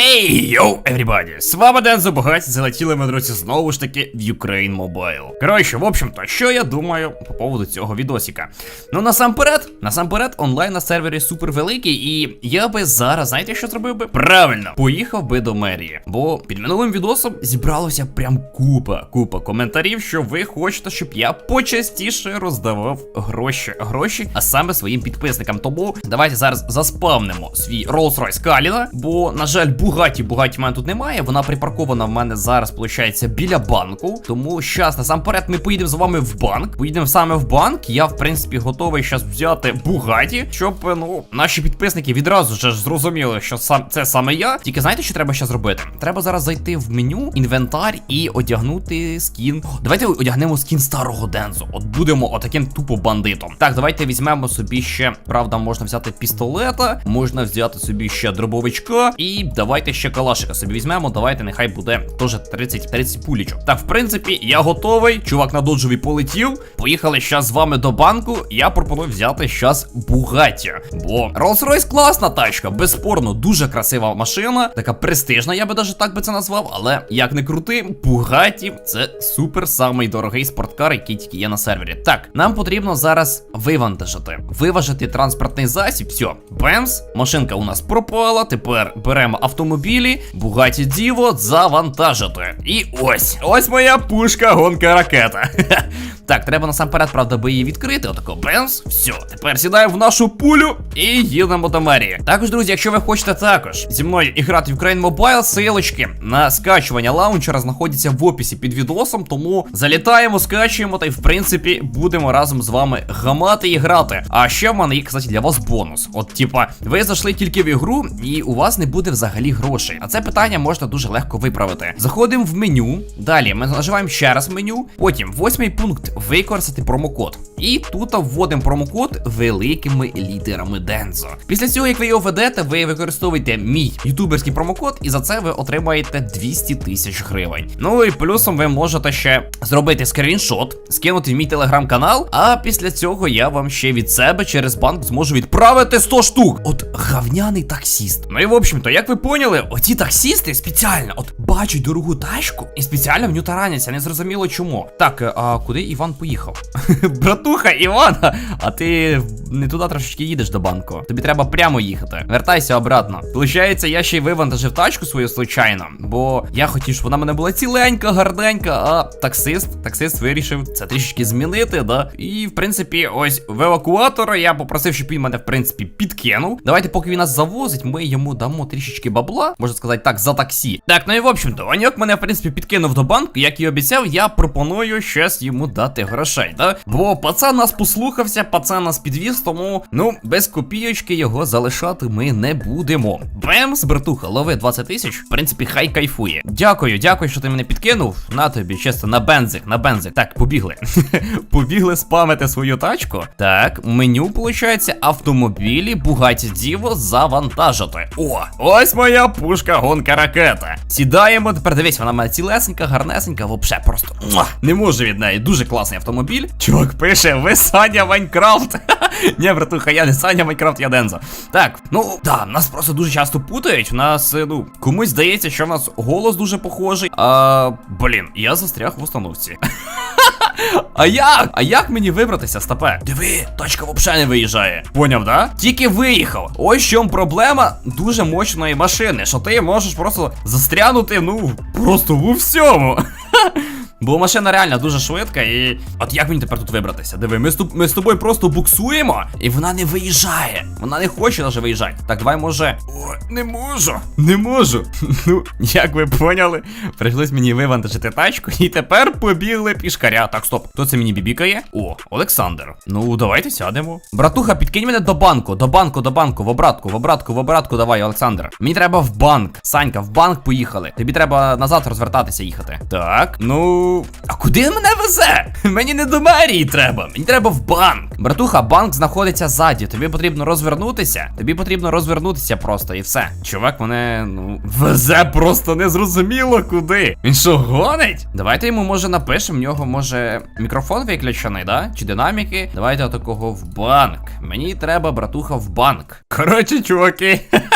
Хей, йоу, everybody! З вами Дензо Багать, залетіли ми, друзі, знову ж таки в Ukraine Mobile. Коротше, в общем-то, що я думаю по поводу цього відосика. Ну, насамперед, насамперед, онлайн на сервері супер великий, і я би зараз, знаєте, що зробив би? Правильно, поїхав би до мерії. Бо під минулим відосом зібралося прям купа, купа коментарів, що ви хочете, щоб я почастіше роздавав гроші, гроші, а саме своїм підписникам. Тому давайте зараз заспавнимо свій Rolls-Royce Каліна, бо, на жаль, Бугаті, Бугаті в мене тут немає. Вона припаркована в мене зараз, виходить, біля банку. Тому щас, насамперед, ми поїдемо з вами в банк. Поїдемо саме в банк. Я, в принципі, готовий зараз взяти Бугаті, щоб ну, наші підписники відразу ж зрозуміли, що сам це саме я. Тільки знаєте, що треба ще зробити? Треба зараз зайти в меню, інвентар і одягнути скін. Давайте одягнемо скін старого Дензо. От будемо отаким тупо бандитом. Так, давайте візьмемо собі ще, правда, можна взяти пістолета, можна взяти собі ще дробовичка, і давайте ще калашика собі візьмемо. Давайте, нехай буде теж 30-30 пулічок. Так, в принципі, я готовий. Чувак на доджові полетів. Поїхали щас з вами до банку. Я пропоную взяти щас Бугаті. Бо Rolls-Royce класна тачка, безспорно, дуже красива машина, така престижна, я би даже так би це назвав. Але як не крути, Бугаті це супер самий дорогий спорткар, який тільки є на сервері. Так, нам потрібно зараз вивантажити, виважити транспортний засіб. Все, бемс, машинка у нас пропала. Тепер беремо автомобілі, Бугаті Діво, завантажити. І ось, ось моя пушка, гонка ракета. Так, треба насамперед, правда, би її відкрити. Отако бенз. Все, тепер сідаємо в нашу пулю і їдемо до мерії. Також, друзі, якщо ви хочете також зі мною іграти в Ukraine Mobile, силочки на скачування лаунчера знаходяться в описі під відосом. Тому залітаємо, скачуємо та й в принципі будемо разом з вами гамати і грати. А ще в мене є, кстати, для вас бонус. От, типа, ви зайшли тільки в ігру, і у вас не буде взагалі грошей. А це питання можна дуже легко виправити. Заходимо в меню. Далі ми наживаємо ще раз меню. Потім восьмий пункт використати промокод. І тут вводимо промокод великими літерами Дензо. Після цього, як ви його ведете, ви використовуєте мій ютуберський промокод, і за це ви отримаєте 200 тисяч гривень. Ну і плюсом ви можете ще зробити скріншот, скинути в мій телеграм-канал. А після цього я вам ще від себе через банк зможу відправити 100 штук. От гавняний таксіст. Ну і в общем-то, як ви поняли, оці таксісти спеціально от бачать дорогу тачку і спеціально в ню тараняться, не зрозуміло чому. Так, е, а куди Іван поїхав? Братуха, Івана, а ти не туди трошечки їдеш до банку. Тобі треба прямо їхати. Вертайся обратно. Получається, я ще й вивантажив тачку свою случайно, бо я хотів, щоб вона мене була ціленька, гарненька, а таксист, таксист вирішив це трішечки змінити, да. І в принципі, ось в евакуатора я попросив, щоб він мене, в принципі, підкинув. Давайте, поки він нас завозить, ми йому дамо трішечки бабла, можна сказати так, за таксі. Так, ну і в общем-то, Ваньок мене, в принципі, підкинув до банку, як і обіцяв, я пропоную щось йому дати грошей, да? Бо пацан нас послухався, пацан нас підвіз, тому ну без копійочки його залишати ми не будемо. Бемс, братуха, лови 20 тисяч. В принципі, хай кайфує. Дякую, дякую, що ти мене підкинув. На тобі, чесно, на бензик, на бензик. Так, побігли. побігли спамити свою тачку. Так, меню, виходить, автомобілі, Бугаті Діво завантажити. О, ось моя пушка, гонка ракета. Сідаємо, тепер дивись, вона мене цілесенька, гарнесенька, вообще просто. Не можу від неї. Дуже класний автомобіль. Чувак пише, ви Саня Майнкрафт. Ні, братуха, я не Саня Майнкрафт, я Дензо. Так, ну да, нас просто дуже часто путають. У нас, е, ну, комусь здається, що в нас голос дуже похожий. А, блін, я застряг в установці. А як? А як мені вибратися, стопе? Диви, точка взагалі не виїжджає. Поняв, да? Тільки виїхав. Ось в проблема дуже мощної машини, що ти можеш просто застрянути, ну, просто у всьому. Бо машина реально дуже швидка, і от як мені тепер тут вибратися? Диви, ми з, ту- ми з тобою просто буксуємо, і вона не виїжджає. Вона не хоче навіть виїжджати. Так, давай, може. О, не можу. Не можу. Ну, як ви поняли, прийшлось мені вивантажити тачку, і тепер побігли пішкаря. Так, стоп, хто це мені бібікає? О, Олександр. Ну, давайте сядемо. Братуха, підкинь мене до банку, до банку, до банку, в обратку, в обратку, в обратку, давай, Олександр. Мені треба в банк. Санька, в банк поїхали. Тобі треба назад розвертатися їхати. Так, ну. А куди мене везе? Мені не до мерії треба. Мені треба в банк. Братуха, банк знаходиться ззаді. Тобі потрібно розвернутися. Тобі потрібно розвернутися просто і все. Чувак мене, ну, везе просто незрозуміло куди. Він що, гонить? Давайте йому, може, напишемо. В нього, може, мікрофон виключений, да? Чи динаміки? Давайте такого в банк. Мені треба, братуха, в банк. Коротше, чуваки.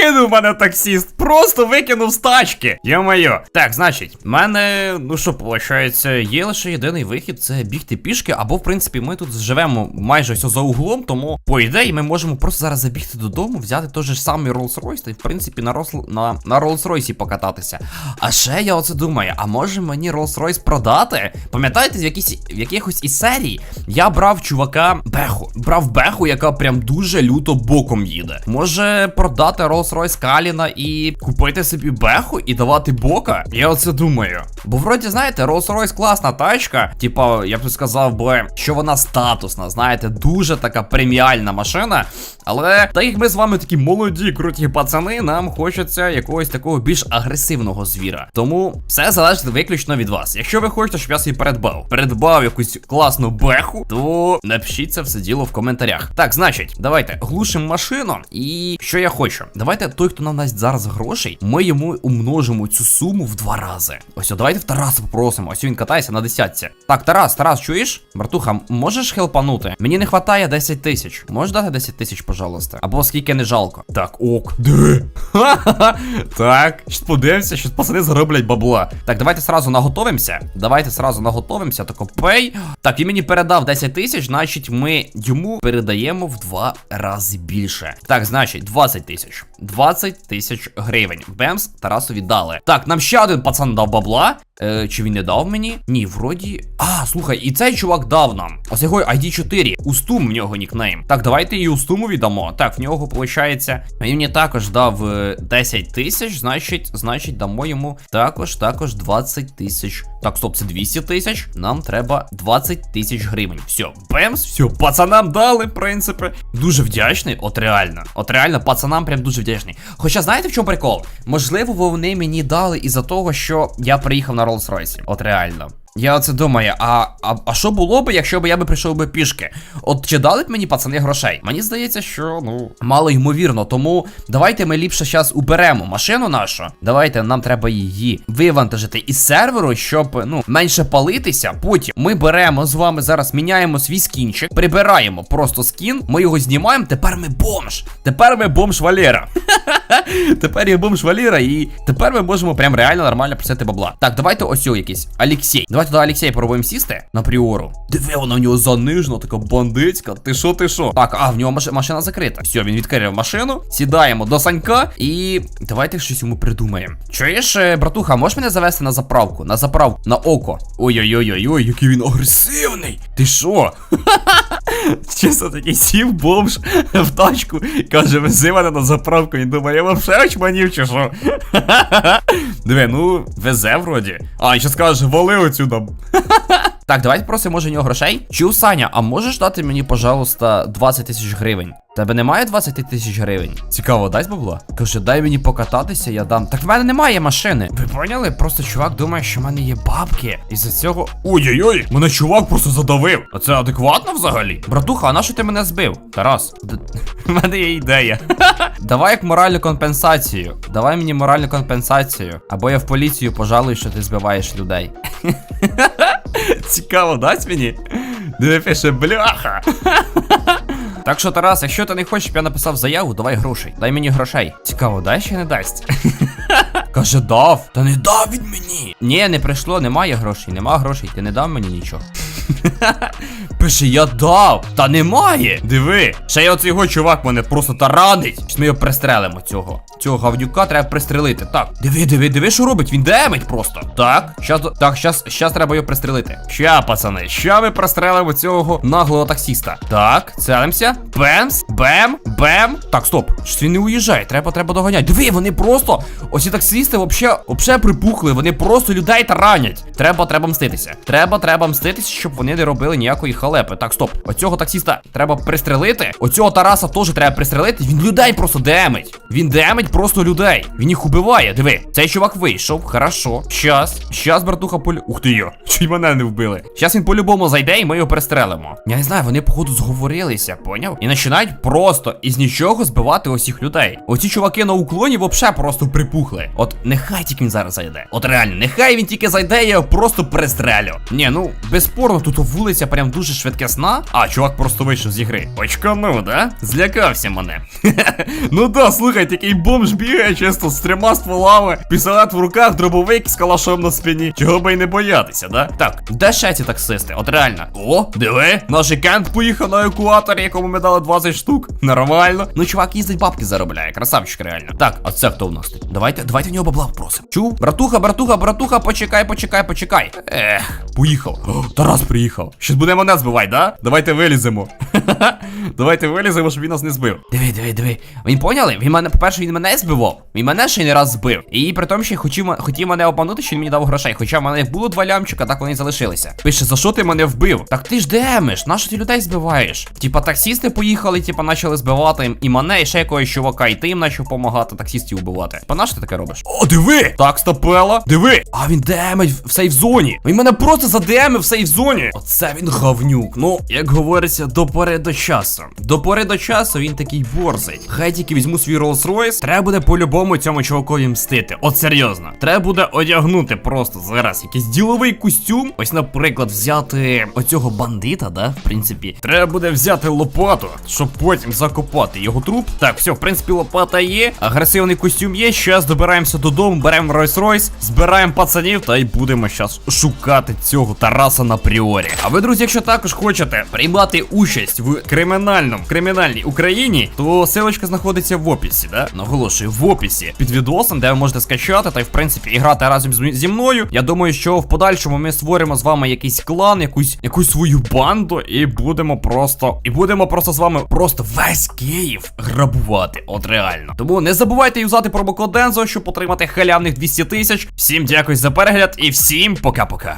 Кинув мене таксіст, просто викинув з тачки. Йо-моє. Так, значить, в мене, ну що, виходить, є лише єдиний вихід це бігти пішки, або, в принципі, ми тут живемо майже все за углом, тому, по ідеї, ми можемо просто зараз забігти додому, взяти той же самий Rolls-Royce та, в принципі, на, Рос... на... на Rolls-Royce покататися. А ще я оце думаю, а може мені Rolls-Royce продати? Пам'ятаєте, в, якійсь... в якихось із серій я брав чувака Беху. Брав Беху, яка прям дуже люто боком їде. Може продати Rolls-Royce Каліна і купити собі Беху і давати бока? Я оце думаю. Бо вроді, знаєте, Rolls-Royce класна тачка. Типа, я б сказав би, що вона статусна, знаєте, дуже така преміальна машина. Але так як ми з вами такі молоді, круті пацани, нам хочеться якогось такого більш агресивного звіра. Тому все залежить виключно від вас. Якщо ви хочете, щоб я собі передбав, передбав якусь класну беху, то напишіть це все діло в коментарях. Так, значить, давайте глушимо машину. І що я хочу? Давайте той, хто нам дасть зараз грошей, ми йому умножимо цю суму в два рази. Ось, давайте в Тараса попросимо. Ось він катається на десятці. Так, Тарас, Тарас, чуєш? Братуха, можеш хелпанути? Мені не вистачає 10 тисяч. Можеш дати 10 тисяч, пожалуйста? Або скільки не жалко. Так, ок. Де? Так, щось подивимося, щось пацани зароблять бабла. Так, давайте сразу наготовимося. Давайте сразу наготовимося. Так, пей. Так, він мені передав 10 тисяч, значить, ми йому передаємо в два рази більше. Так, значить, 20 тисяч. 20 тисяч гривень. Бемс Тарасові дали. Так, нам ще один пацан дав бабла. Е, чи він не дав мені? Ні, вроді. А, слухай, і цей чувак дав нам. Ось його ID 4. Устум в нього нікнейм. Так, давайте і Устуму віддамо. Так, в нього виходить. Мені також дав е, 10 тисяч, значить, значить, дамо йому також, також 20 тисяч. Так, стоп, це 200 тисяч. Нам треба 20 тисяч гривень. Все, бемс, все, пацанам дали, в принципі. Дуже вдячний, от реально. От реально, пацанам прям дуже вдячний. Хоча знаєте в чому прикол? Можливо, вони мені дали із-за того, що я приїхав на Rolls-Royce. От реально. Я оце думаю, а, а, а що було б, якщо б я би прийшов би пішки? От чи дали б мені пацани грошей? Мені здається, що ну мало ймовірно. Тому давайте ми ліпше зараз уберемо машину нашу. Давайте нам треба її вивантажити із серверу, щоб ну менше палитися. Потім ми беремо з вами зараз, міняємо свій скінчик, прибираємо просто скін, ми його знімаємо. Тепер ми бомж. Тепер ми бомж Валера. Тепер я бомж Валера, і тепер ми можемо прям реально нормально просити бабла. Так, давайте ось якийсь. Алексій. Давайте до Алексія пробуємо сісти на пріору. Диви, вона в нього занижена, така бандитська. Ти що, ти що? Так, а в нього маш- машина закрита. Все, він відкрив машину. Сідаємо до Санька і давайте щось йому придумаємо. Чуєш, е, братуха, можеш мене завести на заправку? На заправку, на око. Ой-ой-ой-ой, який він агресивний. Ти що? Чесно такий сів бомж в тачку, каже, вези мене на заправку. Він думає, я вообще очманів чи що? Диви, ну, везе вроді. А, і ще скаже, вали bo Так, давайте просимо, може, у нього грошей. Чув, Саня, а можеш дати мені, пожалуйста, 20 тисяч гривень? Тебе немає 20 тисяч гривень? Цікаво, дасть бабла? Каже, дай мені покататися, я дам. Так в мене немає машини. Ви поняли? Просто чувак думає, що в мене є бабки. І за цього. Ой-ой-ой, мене чувак просто задавив. А це адекватно взагалі? Братуха, а на що ти мене збив? Тарас, в мене є ідея. Давай як моральну компенсацію. Давай мені моральну компенсацію. Або я в поліцію пожалую, що ти збиваєш людей. Цікаво, дасть мені? Диви пише, бляха. Так що, Тарас, якщо ти не хочеш, щоб я написав заяву, давай грошей. Дай мені грошей. Цікаво, дай чи не дасть? Каже, дав. Та не дав від мені. Ні, не прийшло, немає грошей, нема грошей, ти не дав мені нічого. Пише, я дав, та немає. Диви. Ще й оцей його чувак мене просто таранить. Ми його пристрелимо цього. Цього гавнюка треба пристрелити. Так, диви, диви, диви, що робить. Він демить просто. Так, щас, так, щас, щас треба його пристрелити. Ща, пацани, ща ми пристрелимо цього наглого таксіста. Так, целимося. Бемс, бем, бем. Так, стоп. Щось він не уїжджає. Треба, треба доганяти. Диви, вони просто. Оці таксисти вообще, вообще припухли. Вони просто людей таранять. Треба, треба мститися. Треба, треба мститися, щоб вони не робили ніякої халепи. Так, стоп. Оцього таксіста треба пристрелити. Оцього Тараса теж треба пристрелити. Він людей просто демить. Він демить просто людей. Він їх убиває. Диви, цей чувак вийшов. Хорошо. Щас. Щас, братуха, полю. Ух ти йо. Чуть мене не вбили. Щас він по-любому зайде, і ми його пристрелимо. Я не знаю, вони, походу, зговорилися, поняв? І починають просто із нічого збивати усіх людей. Оці чуваки на уклоні вообще просто припухли. От нехай тільки він зараз зайде. От реально, нехай він тільки зайде, я його просто пристрелю. Ні, ну безспорно, тут вулиця прям дуже швидкісна. А, чувак просто вийшов з ігри. Очканув, да? Злякався мене. ну да, слухай, такий бомж бомж бігає чисто з трьома стволами, пістолет в руках, дробовик з калашом на спині. Чого би й не боятися, да? Так, де ще ці таксисти? От реально. О, диви, наш кент поїхав на евакуаторі, якому ми дали 20 штук. Нормально. Ну, чувак їздить бабки заробляє, красавчик реально. Так, а це хто в нас? Давайте, давайте в нього бабла впросимо. Чу? Братуха, братуха, братуха, почекай, почекай, почекай. Ех, поїхав. О, Тарас приїхав. Щас буде мене збивай, да? Давайте виліземо. Давайте виліземо, щоб він нас не збив. Диви, диви, диви. Він поняли? Він мене, по-перше, він мене збивав. Він мене ще не раз збив. І при тому, що хотів, хотів мене обманути, що він мені дав грошей. Хоча в мене було два лямчика, так вони й залишилися. Пише, за що ти мене вбив? Так ти ж демиш, на що ти людей збиваєш? Типа таксісти поїхали, типа почали збивати і мене, і ще якогось чувака, і ти їм почав допомагати, таксістів вбивати. Па на що ти таке робиш? О, диви! Так, стопела. Диви! А він демить в сейф зоні. Він мене просто задемив в сейф зоні. Оце він говнюк. Ну, як говориться, до пори до часу. До пори до часу він такий борзий. Хай тільки візьму свій Rolls-Royce, треба буде по-любому цьому чувакові мстити. От серйозно. Треба буде одягнути просто зараз якийсь діловий костюм. Ось, наприклад, взяти оцього бандита, да? В принципі, треба буде взяти лопату, щоб потім закопати його труп. Так, все, в принципі, лопата є, агресивний костюм є. Щас добираємося додому, беремо Rolls-Royce, збираємо пацанів та й будемо щас шукати цього Тараса на пріорі. А ви, друзі, якщо також хочете приймати участь в кримінальному кримінальній Україні, то силочка знаходиться в описі, да? Наголошую, в описі під відосом, де ви можете скачати та й в принципі і грати разом зі мною. Я думаю, що в подальшому ми створимо з вами якийсь клан, якусь якусь свою банду, і будемо просто і будемо просто з вами просто весь Київ грабувати. От реально. Тому не забувайте юзати промокод Дензо, щоб отримати халявних 200 тисяч. Всім дякую за перегляд і всім пока-пока.